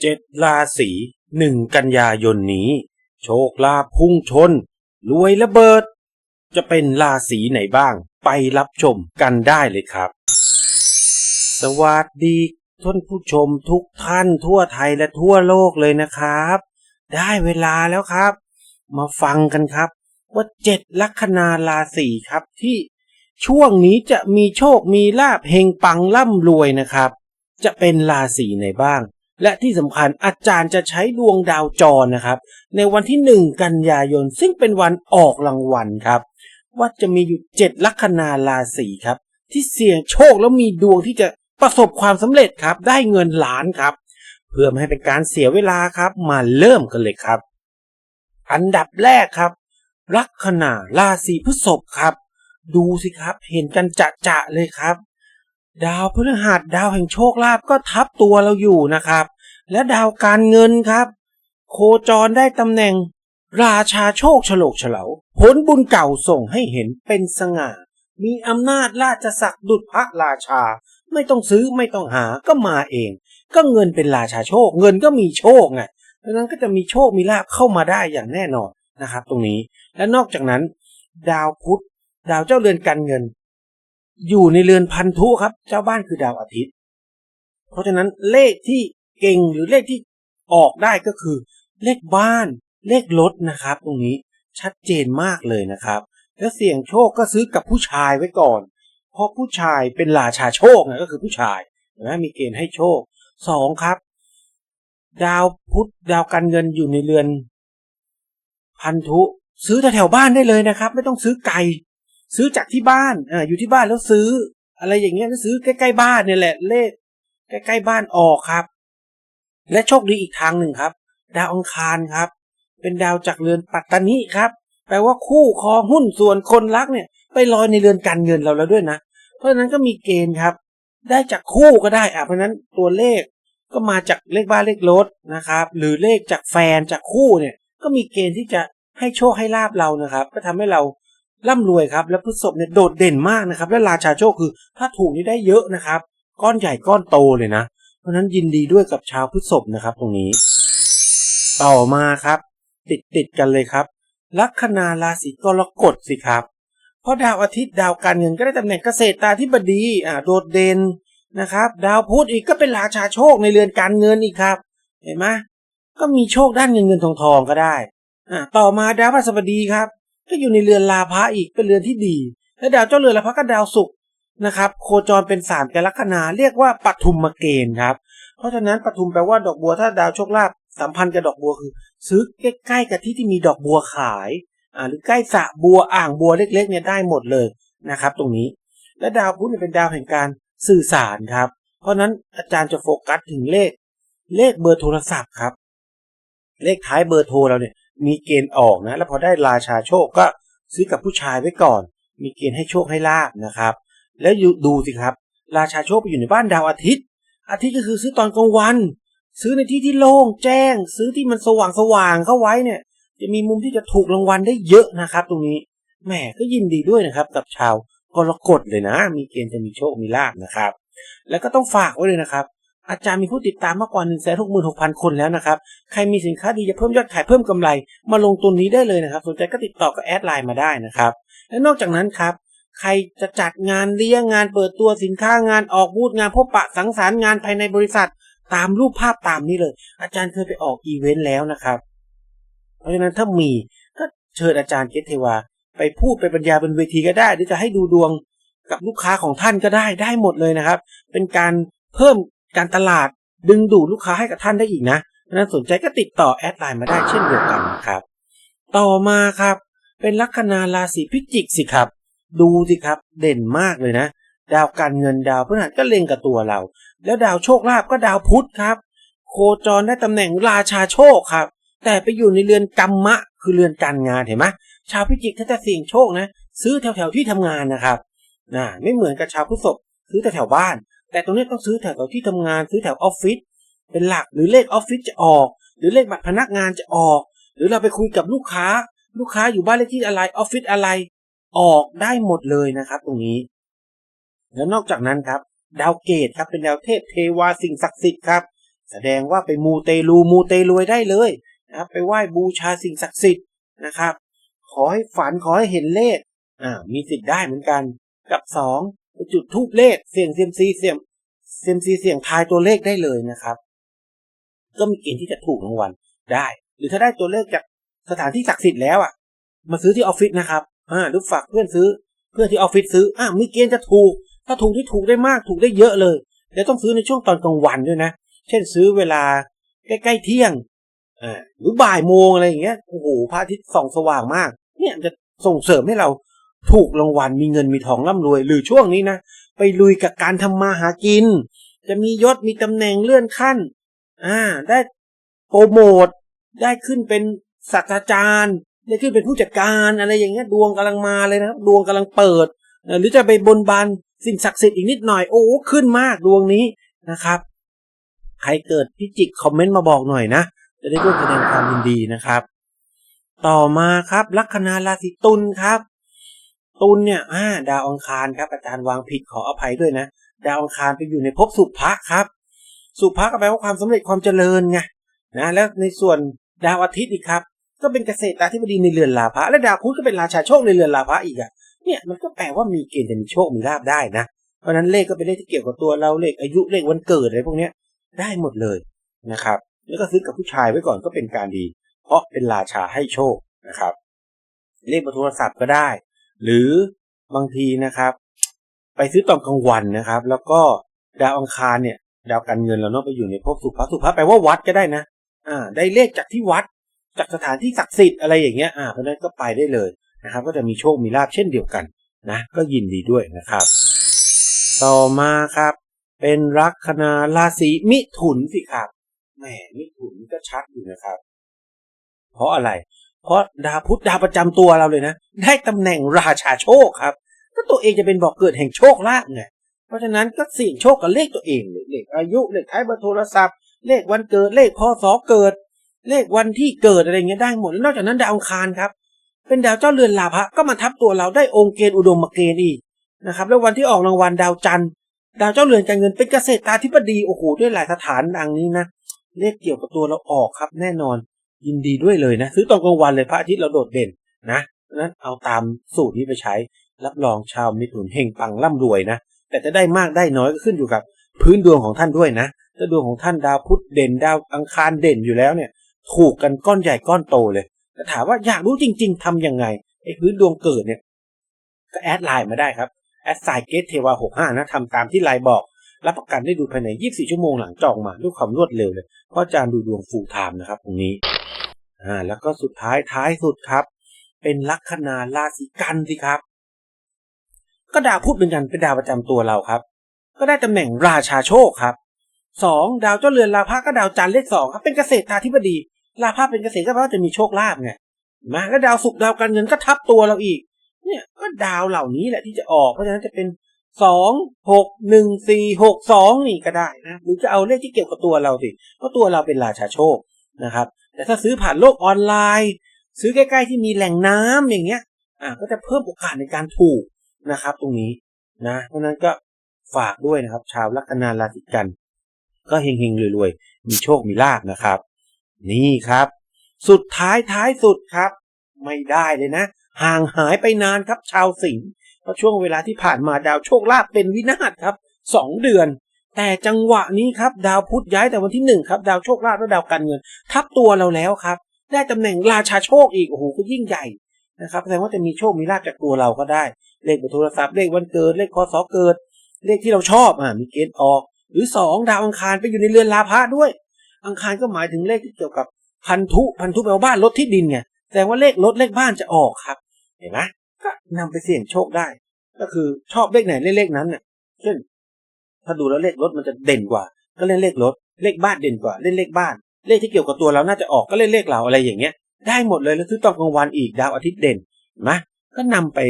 เจ็ดราศีหนึ่งกันยายนนี้ โชคลาภพุ่งชน รวยระเบิด จะเป็นราศีไหนบ้าง ไปรับชมกันได้เลยครับ สวัสดีท่านผู้ชมทุกท่านทั่วไทยและทั่วโลกเลยนะครับ ได้เวลาแล้วครับ มาฟังกันครับ ว่าเจ็ดลัคนาราศีครับที่ช่วงนี้จะมีโชคมีลาภเฮงปังร่ำรวยนะครับ จะเป็นราศีไหนบ้าง และที่สำคัญอาจารย์จะใช้ดวงดาวจรนะครับ ในวันที่หนึ่งกันยายน ซึ่งเป็นวันออกรางวัลครับ ว่าจะมีอยู่เจ็ดลัคนาราศีครับ ที่เสี่ยงโชคแล้วมีดวงที่จะประสบความสำเร็จครับ ได้เงินล้านครับ เพื่อไม่ให้เป็นการเสียเวลาครับ มาเริ่มกันเลยครับ อันดับแรกครับ ลัคนาราศีพฤษภครับ ดูสิครับ เห็นกันจะจะๆเลยครับ ดาวพฤหัสดาวแห่งโชคลาภก็ทับตัวเราอยู่นะครับ และดาวการเงินครับ โคจรได้ตำแหน่ง ราชาโชคฉลกเฉลาผลบุญเก่าส่งให้เห็นเป็นสง่า มีอำนาจราชศักดิ์ดุจพระราชา ไม่ต้องซื้อไม่ต้องหาก็มาเอง ก็เงินเป็นราชาโชค เงินก็มีโชคไงดังนั้นก็จะมีโชคมีลาภเข้ามาได้อย่างแน่นอนนะครับ ตรงนี้และนอกจากนั้น ดาวพุธดาวเจ้าเรือนการเงิน อยู่ในเรือนพันธุครับ เจ้าบ้านคือดาวอาทิตย์ เพราะฉะนั้นเลขที่เก่งหรือเลขที่ออกได้ก็คือ เลขบ้าน เลขรถนะครับ ตรงนี้ชัดเจนมากเลยนะครับ แล้วเสี่ยงโชคก็ซื้อกับผู้ชายไว้ก่อน เพราะผู้ชายเป็นราชาโชคนะก็คือผู้ชายนะมีเกณฑ์ให้โชคสองครับ ดาวพุธดาวการเงินอยู่ในเรือน พันธุซื้อแถวบ้านได้เลยนะครับ ไม่ต้องซื้อไกล ซื้อจากที่บ้านอ่าอยู่ที่บ้านแล้วซื้อ อะไรอย่างเงี้ยก็ซื้อใกล้ๆบ้านเนี่ยแหละเลขใกล้ๆบ้านออกครับ และโชคดีอีกทางหนึ่งครับ ดาวอังคารครับ เป็นดาวจากเรือนปัตตานิครับ แปลว่าคู่ครองหุ้นส่วนคนรักเนี่ย ไปลอยในเรือนการเงินเราแล้วด้วยนะ เพราะฉะนั้นก็มีเกณฑ์ครับ ได้จากคู่ก็ได้อะเพราะฉะนั้นตัวเลขก็มาจากเลขบ้านเลขรถนะครับ หรือเลขจากแฟนจากคู่เนี่ย ก็มีเกณฑ์ที่จะให้โชคให้ลาบเรานะครับ ก็ทำให้เรา ร่ำรวยครับ และพฤษภเนี่ยโดดเด่นมากนะครับ และราชาโชคคือถ้าถูกนี่ได้เยอะนะครับ ก้อนใหญ่ก้อนโตเลยนะ เพราะฉะนั้นยินดีด้วยกับชาวพฤษภนะครับตรงนี้ ต่อมาครับ ติดติดกันเลยครับ ลัคนาราศีกรกฎสิครับ เพราะดาวอาทิตย์ดาวการเงินก็ได้ตำแหน่งเกษตรตาธิบดีอ่าโดดเด่นนะครับ ดาวพุธอีกก็เป็นราชาโชคในเรือนการเงินอีกครับ เห็นไหมก็มีโชคด้านเงินเงินทองทองก็ได้อ่าต่อมาดาวพฤหัสบดีครับ ก็อยู่ในเรือนลาภะอีกเป็นเรือนที่ดี และดาวเจ้าเรือนลาภะก็ดาวศุกร์นะครับ โคจรเป็นสามกลัคนาเรียกว่าปฐุมเกณฑ์ครับ เพราะฉะนั้นปฐุมแปลว่าดอกบัวถ้าดาวโชคลาภสัมพันธ์กับดอกบัวคือ ซื้อใกล้ๆกับที่ที่มีดอกบัวขายอ่าหรือใกล้สระบัวอ่างบัวเล็กๆเนี่ยได้หมดเลยนะครับ ตรงนี้ และดาวพุธเนี่ยเป็นดาวแห่งการสื่อสารครับ เพราะฉะนั้นอาจารย์จะโฟกัสถึงเลข เลขเบอร์โทรศัพท์ครับ เลขท้ายเบอร์โทรเราเนี่ย มีเกณฑ์ออกนะ แล้วพอได้ราชาโชคก็ซื้อกับผู้ชายไว้ก่อน มีเกณฑ์ให้โชคให้ลาบนะครับ แล้วดูสิครับ ราชาโชคไปอยู่ในบ้านดาวอาทิตย์ อาทิตย์ก็คือซื้อตอนกลางวัน ซื้อในที่ที่โล่งแจ้ง ซื้อที่มันสว่างสว่างเข้าไว้เนี่ย จะมีมุมที่จะถูกรางวัลได้เยอะนะครับ ตรงนี้แหมก็ยินดีด้วยนะครับกับชาวกรกฎเลยนะ มีเกณฑ์จะมีโชคมีลาบนะครับ แล้วก็ต้องฝากไว้เลยนะครับ อาจารย์มีผู้ติดตามมากกว่า1 6 6 0 0 0คนแล้วนะครับ ใครมีสินค้าดีจะเพิ่มยอดขายเพิ่มกำไร มาลงตุนนี้ได้เลยนะครับ สนใจก็ติดต่อกับแอดไลน์มาได้นะครับ และนอกจากนั้นครับ ใครจะจัดงานเลี้ยงงานเปิดตัวสินค้างานออกบูธงานพบปะสังสรรค์งานภายในบริษัท ตามรูปภาพตามนี้เลย อาจารย์เคยไปออกอีเวนต์แล้วนะครับ เพราะฉะนั้นถ้ามีก็เชิญอาจารย์เกตเทวา ไปพูดไปบรรยายบนเวทีก็ได้ หรือจะให้ดูดวงกับลูกค้าของท่านก็ได้ได้หมดเลยนะครับ เป็นการเพิ่ม การตลาดดึงดูดลูกค้าให้กับท่านได้อีกนะเพราสนใจก็ติดต่อแอดไลน์มาได้เช่นเดียวกันนะครับ ต่อมาครับ เป็นลัคนาราศีพิจิกสิครับ ดูสิครับเด่นมากเลยนะ ดาวการเงินดาวพฤหัสก็เล็งกับตัวเรา แล้วดาวโชคลาภก็ดาวพุธครับ โคจรได้ตำแหน่งราชาโชคครับ แต่ไปอยู่ในเรือนกรรมะ คือเรือนการงานเห็นไหมชาวพิจิกถ้าจะเสี่ยงโชคนะ ซื้อแถวๆที่ทำงานนะครับนะไม่เหมือนกับชาวพฤษภซื้อแต่แถวบ้าน แต่ตรงนี้ต้องซื้อแถวที่ทำงานซื้อแถวออฟฟิศเป็นหลักหรือเลขออฟฟิศจะออก หรือเลขบัตรพนักงานจะออก หรือเราไปคุยกับลูกค้า ลูกค้าอยู่บ้านเลขที่อะไรออฟฟิศอะไร ออกได้หมดเลยนะครับ ตรงนี้ แล้วนอกจากนั้นครับ ดาวเกตครับเป็นดาวเทพเทวาสิ่งศักดิ์สิทธิ์ครับ แสดงว่าไปมูเตลูมูเตรวยได้เลยนะครับไปไหว้บูชาสิ่งศักดิ์สิทธิ์นะครับ ขอให้ฝันขอให้เห็นเลขอ่ามีสิทธิ์ได้เหมือนกัน กับสองไปจุดทูบเลขเสี่ยงเซียมซีเสี่ยง เซียมซีเสี่ยงทายตัวเลขได้เลยนะครับ ก็มีเกณฑ์ที่จะถูกรางวัลได้ หรือถ้าได้ตัวเลขจากสถานที่ศักดิ์สิทธิ์แล้วอะ มาซื้อที่ออฟฟิศนะครับอ่าหรือฝากเพื่อนซื้อ เพื่อนที่ออฟฟิศซื้ออ่ามีเกณฑ์จะถูก ถ้าถูกที่ถูกได้มากถูกได้เยอะเลยแล้วต้องซื้อในช่วงตอนกลางวันด้วยนะ เช่นซื้อเวลาใกล้ๆเที่ยงอ่าหรือบ่ายโมงอะไรอย่างเงี้ยโอ้โหพระอาทิตย์ส่องสว่างมาก เนี่ยจะส่งเสริมให้เราถูกรางวัลมีเงินมีทองร่ำรวย หรือช่วงนี้นะ ไปลุยกับการทำมาหากิน จะมียศมีตำแหน่งเลื่อนขั้น อ่า ได้โปรโมท ได้ขึ้นเป็นศาสตราจารย์ ได้ขึ้นเป็นผู้จัดการอะไรอย่างเงี้ย ดวงกำลังมาเลยนะครับ ดวงกำลังเปิด หรือจะไปบนบานสิ่งศักดิ์สิทธิ์อีกนิดหน่อย โอ้ขึ้นมากดวงนี้นะครับ ใครเกิดพิจิกคอมเมนต์มาบอกหน่อยนะ จะได้ร่วมแสดงความยินดีนะครับ ต่อมาครับ ลัคนาราศีตุลครับ ตุลเนี่ยอ่าดาวอังคารครับ อาจารย์วางผิดขออภัยด้วยนะ ดาวอังคารไปอยู่ในภพสุภะครับ สุภะก็แปลว่าความสำเร็จความเจริญไงนะแล้วในส่วนดาวอาทิตย์อีกครับ ก็เป็นเกษตราธิบดีในเรือนลาภะและดาวพุธก็เป็นราชาโชคในเรือนลาภะอีกอะเนี่ยมันก็แปลว่ามีเกณฑ์จะมีโชคมีลาภได้นะ เพราะนั้นเลขก็เป็นเลขที่เกี่ยวกับตัวเราเลขอายุเลขวันเกิดอะไรพวกเนี้ยได้หมดเลยนะครับ แล้วก็ซื้อกับผู้ชายไว้ก่อนก็เป็นการดี เพราะเป็นราชาให้โชคนะครับ เลขบอร์โทรศัพท์ก็ได้ หรือบางทีนะครับ ไปซื้อตอนกลางวันนะครับ แล้วก็ดาวอังคารเนี่ย ดาวการเงินเราเนาะไปอยู่ในภพสุภะสุภะแปลว่าวัดก็ได้นะ อ่า ได้เลขจากที่วัด จากสถานที่ศักดิ์สิทธิ์อะไรอย่างเงี้ย อ่าเพราะนั้นก็ไปได้เลยนะครับ ก็จะมีโชคมีลาภเช่นเดียวกันนะ ก็ยินดีด้วยนะครับ ต่อมาครับ เป็นลัคนาราศีมิถุนสิครับแหมมิถุนก็ชัดอยู่นะครับ เพราะอะไร เพราะดาวพุธดาวประจำตัวเราเลยนะ ได้ตำแหน่งราชาโชคครับ ก็ตัวเองจะเป็นบอกเกิดแห่งโชคลาภไงเพราะฉะนั้นก็เสี่ยงโชคกับเลขตัวเองเลขอายุเลขท้ายเบอร์โทรศัพท์ เลขวันเกิดเลขพศเกิด เลขวันที่เกิดอะไรเงี้ยได้หมดแล้วนอกจากนั้นดาวอังคารครับ เป็นดาวเจ้าเรือนลาภะก็มาทับตัวเราได้องค์เกณฑ์อุดมเกณฑ์อีกนะครับแล้ววันที่ออกรางวัลดาวจันทร์ดาวเจ้าเรือนการเงินเป็นเกษตรตาธิบดีโอ้โหด้วยหลายสถานดังนี้นะเลขเกี่ยวกับตัวเราออกครับแน่นอน ยินดีด้วยเลยนะ ซื้อตอนกลางวันเลยพระอาทิตย์เราโดดเด่นนะนั้นเอาตามสูตรนี้ไปใช้ รับรองชาวมิถุนเฮงปังร่ำรวยนะ แต่จะได้มากได้น้อยก็ขึ้นอยู่กับพื้นดวงของท่านด้วยนะถ้าดวงของท่านดาวพุธเด่นดาวอังคารเด่นอยู่แล้วเนี่ย ถูกกันก้อนใหญ่ก้อนโตเลยแต่ถามว่าอยากรู้จริง ๆทำยังไงไอ้พื้นดวงเกิดเนี่ย ก็แอดไลน์มาได้ครับแอดไซเกตเทวาหกห้านะทำตามที่ไลน์บอก รับประกันได้ดูภายใน 24 ชั่วโมงหลังจองมาด้วยความรวดเร็วเลย เพราะอาจารย์ดูดวงฟูลไทม์นะครับตรงนี้ อ่า แล้วก็สุดท้ายท้ายสุดครับ เป็นลัคนาราศีกันสิครับ ก็ดาวพุธเหมือนกันเป็นดาวประจำตัวเราครับ ก็ได้ตำแหน่งราชาโชคครับสองดาวเจ้าเรือนลาภะก็ดาวจันทร์เลขสองครับเป็นเกษตราธิบดีลาภะเป็นเกษตรก็แปลว่าจะมีโชคลาภไงมาแล้วดาวศุกร์ดาวการเงินก็ทับตัวเราอีก เนี่ยก็ดาวเหล่านี้แหละที่จะออกเพราะฉะนั้นจะเป็น สองหกหนึ่งสี่หกสองนี่ก็ได้นะหรือจะเอาเลขที่เกี่ยวกับตัวเราสิเพราะตัวเราเป็นราชาโชคนะครับ แต่ถ้าซื้อผ่านโลกออนไลน์ ซื้อใกล้ๆที่มีแหล่งน้ำอย่างเงี้ยอ่าก็จะเพิ่มโอกาสในการถูกนะครับ ตรงนี้นะเพราะนั้นก็ฝากด้วยนะครับ ชาวลัคนาราศีกัน ก็เฮงๆรวยๆมีโชคมีลาภนะครับ นี่ครับ สุดท้ายท้ายสุดครับ ไม่ได้เลยนะ ห่างหายไปนานครับชาวสิงห์ เพราะช่วงเวลาที่ผ่านมาดาวโชคลาภเป็นวินาศครับสองเดือน แต่จังหวะนี้ครับดาวพุธย้ายแต่วันที่หนึ่งครับดาวโชคลาภและดาวการเงิน ทับตัวเราแล้วครับ ได้ตำแหน่งราชาโชคอีกโอ้โหก็ยิ่งใหญ่นะครับแสดงว่าจะมีโชคมีลาภจากตัวเราก็ได้ เลขบอร์โทรศัพท์เลขวันเกิดเลขพศเกิด เลขที่เราชอบอ่ามีเกณฑ์ออก หรือสองดาวอังคารไปอยู่ในเรือนลาภะด้วย อังคารก็หมายถึงเลขที่เกี่ยวกับพันธุพันธุแปลว่าบ้านรถที่ดินไงแสดงว่าเลขรถเลขบ้านจะออกครับ เห็นไหม ก็นำไปเสี่ยงโชคได้ ก็คือชอบเลขไหนเล่นเลขนั้นเนี่ยเช่น ถ้าดูแล้วเลขรถมันจะเด่นกว่า ก็เล่นเลขรถ เลขบ้านเด่นกว่า เล่นเลขบ้าน เลขที่เกี่ยวกับตัวเราน่าจะออกก็เล่นเลขเราอะไรอย่างเงี้ย ได้หมดเลยแล้วซื้อตอนกลางวันอีกดาวอาทิตย์เด่นนไหมก็นำไป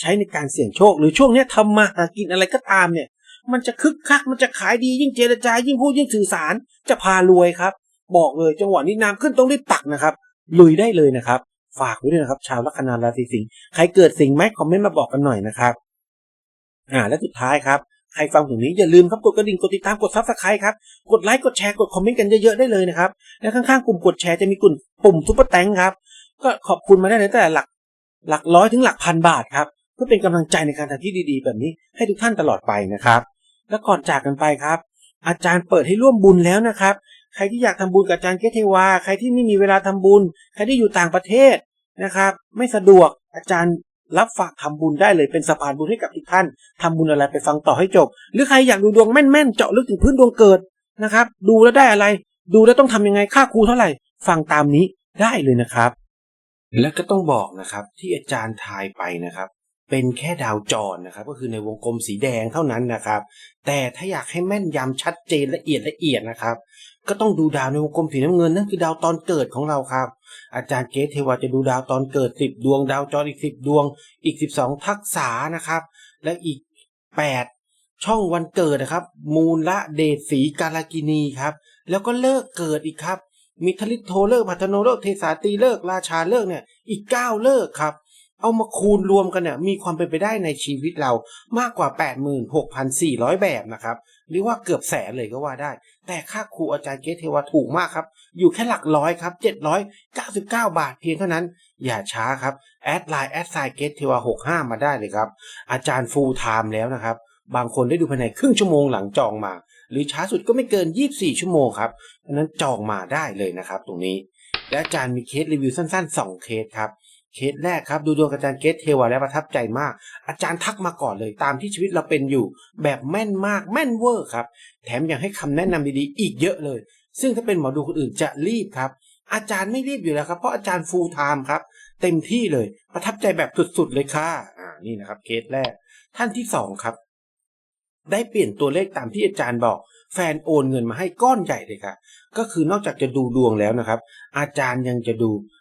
ใช้ในการเสี่ยงโชค หรือช่วงเนี้ยทำมาหากินอะไรก็ตามเนี่ย มันจะคึกคักมันจะขายดียิ่งเจรจายิ่งพูดยิ่งสื่อสารจะพารวยครับ บอกเลยจังหวะนี้น้ำขึ้นต้องรีบตักนะครับลุยได้เลยนะครับ ฝากไว้ด้วยนะครับ ชาวลัคนาราศีสิงห์ใครเกิดสิงห์ไหมคอมเมนต์มาบอกกันหน่อยนะครับ อ่าและสุดท้ายครับใครฟังถึงนี้อย่าลืมครับกดกระดิ่งกดติดตามกดซับสไครต์ครับกดไลค์กดแชร์กดคอมเมนต์กันเยอะๆได้เลยนะครับและข้างๆปุ่มกดแชร์จะมีกลุ่มปุ่มซุปเปอร์แตงครับก็ขอบคุณมาได้เลยแต่หลักหลักร้อยถึงหลักพันบาทครับเพื่อเป็นกำลังใจในการทำที่ดีๆ แบบนี้ให้ทุกท่านตลอดไปนะครับ และก่อนจากกันไปครับ อาจารย์เปิดให้ร่วมบุญแล้วนะครับ ใครที่อยากทำบุญกับอาจารย์เกตเทวา ใครที่ไม่มีเวลาทำบุญ ใครที่อยู่ต่างประเทศนะครับ ไม่สะดวกอาจารย์รับฝากทำบุญได้เลยเป็นสะพานบุญให้กับทุกท่านทำบุญอะไรไปฟังต่อให้จบ หรือใครอยากดูดวงแม่นๆเจาะลึกถึงพื้นดวงเกิดนะครับ ดูแล้วได้อะไร ดูแล้วต้องทำยังไงค่าครูเท่าไหร่ ฟังตามนี้ได้เลยนะครับ และก็ต้องบอกนะครับที่อาจารย์ทายไปนะครับ เป็นแค่ดาวจรนะครับ ก็คือในวงกลมสีแดงเท่านั้นนะครับ แต่ถ้าอยากให้แม่นยำชัดเจนละเอียดละเอียดนะครับ ก็ต้องดูดาวในวงกลมสีน้ำเงินนั่นคือดาวตอนเกิดของเราครับ อาจารย์เกตเทวาจะดูดาวตอนเกิด 10 ดวง ดาวจรอีก 10 ดวง อีก 12 ทักษะนะครับ และอีก 8 ช่องวันเกิดนะครับ มูลละเดชสีกาลากินีครับ แล้วก็เลิกเกิดอีกครับมีทลิโทเลิกพัฒโนเลิกเทสาตีเลิกราชาเลิกเนี่ยอีก 9 เลิกครับ เอามาคูณรวมกันเนี่ยมีความเป็นไปได้ในชีวิตเรามากกว่า 86,400 แบบนะครับ หรือว่าเกือบแสนเลยก็ว่าได้ แต่ค่าครูอาจารย์เกตเทวาถูกมากครับ อยู่แค่หลักร้อยครับ 799 บาทเพียงเท่านั้น อย่าช้าครับ แอดไลน์แอดไซเกตเทวา65 มาได้เลยครับ อาจารย์ฟูลไทม์แล้วนะครับ บางคนได้ดูภายในครึ่งชั่วโมงหลังจองมา หรือช้าสุดก็ไม่เกิน 24 ชั่วโมงครับเพราะฉะนั้นจองมาได้เลยนะครับ ตรงนี้และอาจารย์มีเคสรีวิวสั้นๆ 2 เคสครับ เคสแรกครับดูดวงอาจารย์เกตเทวาแล้วประทับใจมาก อาจารย์ทักมาก่อนเลยตามที่ชีวิตเราเป็นอยู่ แบบแม่นมากแม่นเวอร์ครับ แถมยังให้คำแนะนำดีๆ อีกเยอะเลย ซึ่งถ้าเป็นหมอดูคนอื่นจะรีบครับ อาจารย์ไม่รีบอยู่แล้วครับ เพราะอาจารย์ฟูลไทม์ครับ เต็มที่เลยประทับใจแบบสุดๆเลยค่ะอ่านี่นะครับเคสแรก ท่านที่สองครับ ได้เปลี่ยนตัวเลขตามที่อาจารย์บอกแฟนโอนเงินมาให้ก้อนใหญ่เลยค่ะก็คือนอกจากจะดูดวงแล้วนะครับ อาจารย์ยังจะดู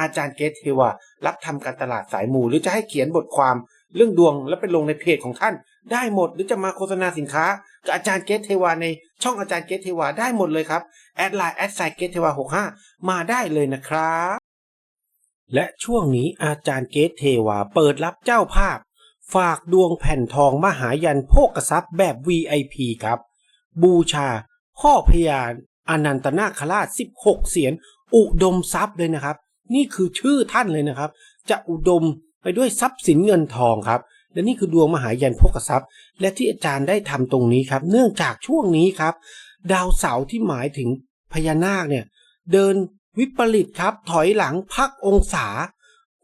อาจารย์เกตเทวารับทำการตลาดสายมูหรือจะให้เขียนบทความเรื่องดวงแล้วไปลงในเพจของท่าน ได้หมดหรือจะมาโฆษณาสินค้ากับอาจารย์เกตเทวาในช่องอาจารย์เกตเทวาได้หมดเลยครับแอดไลน์แอดไซเกตเทวา65มาได้เลยนะครับและช่วงนี้อาจารย์เกตเทวาเปิดรับเจ้าภาพ ฝากดวงแผ่นทองมหายันโภกทรัพย์แบบ VIP ครับ บูชา พ่อพญาอนันตนาคราช 16 เสียน อุดมทรัพย์เลยนะครับ นี่คือชื่อท่านเลยนะครับ จะอุดมไปด้วยทรัพย์สินเงินทองครับ และนี่คือดวงมหายันโภกทรัพย์ และที่อาจารย์ได้ทำตรงนี้ครับ เนื่องจากช่วงนี้ครับ ดาวเสาร์ที่หมายถึงพญานาคเนี่ยเดินวิปริตครับ ถอยหลังพักองศา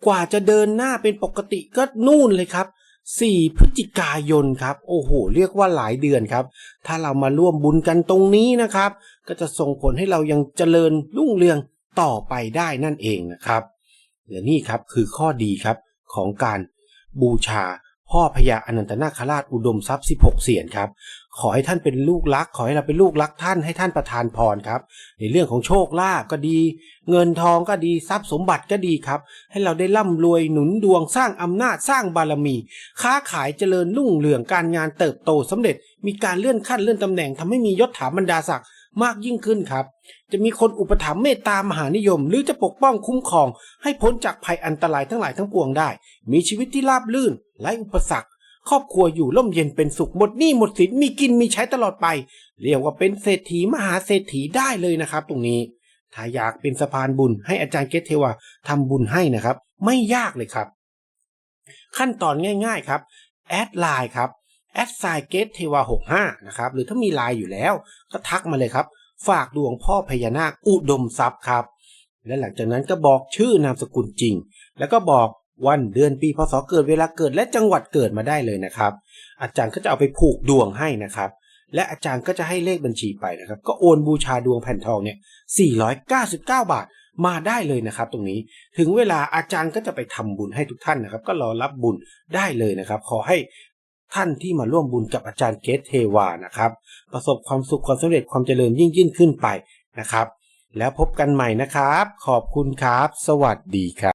กว่าจะเดินหน้าเป็นปกติก็นู่นเลยครับ4พฤศจิกายนครับ โอ้โห เรียกว่าหลายเดือนครับ ถ้าเรามาร่วมบุญกันตรงนี้นะครับ ก็จะส่งผลให้เรายังเจริญรุ่งเรือง ต่อไปได้นั่นเองนะครับเดี๋ยวนี่ครับคือข้อดีครับของการบูชาพ่อพญาอนันตนาคราชอุดมทรัพย์ 16 เสียนครับ ขอให้ท่านเป็นลูกรัก ขอให้เราเป็นลูกรักท่านให้ท่านประทานพรครับ ในเรื่องของโชคลาภก็ดี เงินทองก็ดีทรัพย์สมบัติก็ดีครับ ให้เราได้ร่ำรวยหนุนดวงสร้างอำนาจสร้างบารมี ค้าขายเจริญรุ่งเรืองการงานเติบโตสำเร็จ มีการเลื่อนขั้นเลื่อนตำแหน่งทำให้มียศถาบรรดาศักดิ์ มากยิ่งขึ้นครับ จะมีคนอุปถัมภ์เมตตามหานิยม หรือจะปกป้องคุ้มครอง ให้พ้นจากภัยอันตรายทั้งหลายทั้งปวงได้ มีชีวิตที่ราบรื่นไร้อุปสรรค ครอบครัวอยู่ร่มเย็นเป็นสุขหมดหนี้หมดสินมีกินมีใช้ตลอดไป เรียกว่าเป็นเศรษฐีมหาเศรษฐีได้เลยนะครับ ตรงนี้ถ้าอยากเป็นสะพานบุญให้อาจารย์เกตเทวาทำบุญให้นะครับ ไม่ยากเลยครับ ขั้นตอนง่าย ๆครับแอดไลน์ครับ แอดไซเกตเทวา65นะครับ หรือถ้ามีไลน์อยู่แล้ว ก็ทักมาเลยครับ ฝากดวงพ่อพญานาคอุดมทรัพย์ครับ และหลังจากนั้นก็บอกชื่อนามสกุลจริง แล้วก็บอกวันเดือนปีพศเกิดเวลาเกิดและจังหวัดเกิดมาได้เลยนะครับ อาจารย์ก็จะเอาไปผูกดวงให้นะครับ และอาจารย์ก็จะให้เลขบัญชีไปนะครับ ก็โอนบูชาดวงแผ่นทองเนี่ย 499 บาทมาได้เลยนะครับ ตรงนี้ถึงเวลาอาจารย์ก็จะไปทำบุญให้ทุกท่านนะครับ ก็รอรับบุญได้เลยนะครับ ขอให้ ท่านที่มาร่วมบุญกับอาจารย์เกตเทวานะครับ ประสบความสุขความสำเร็จความเจริญยิ่งยิ่งขึ้นไปนะครับ แล้วพบกันใหม่นะครับ ขอบคุณครับ สวัสดีครับ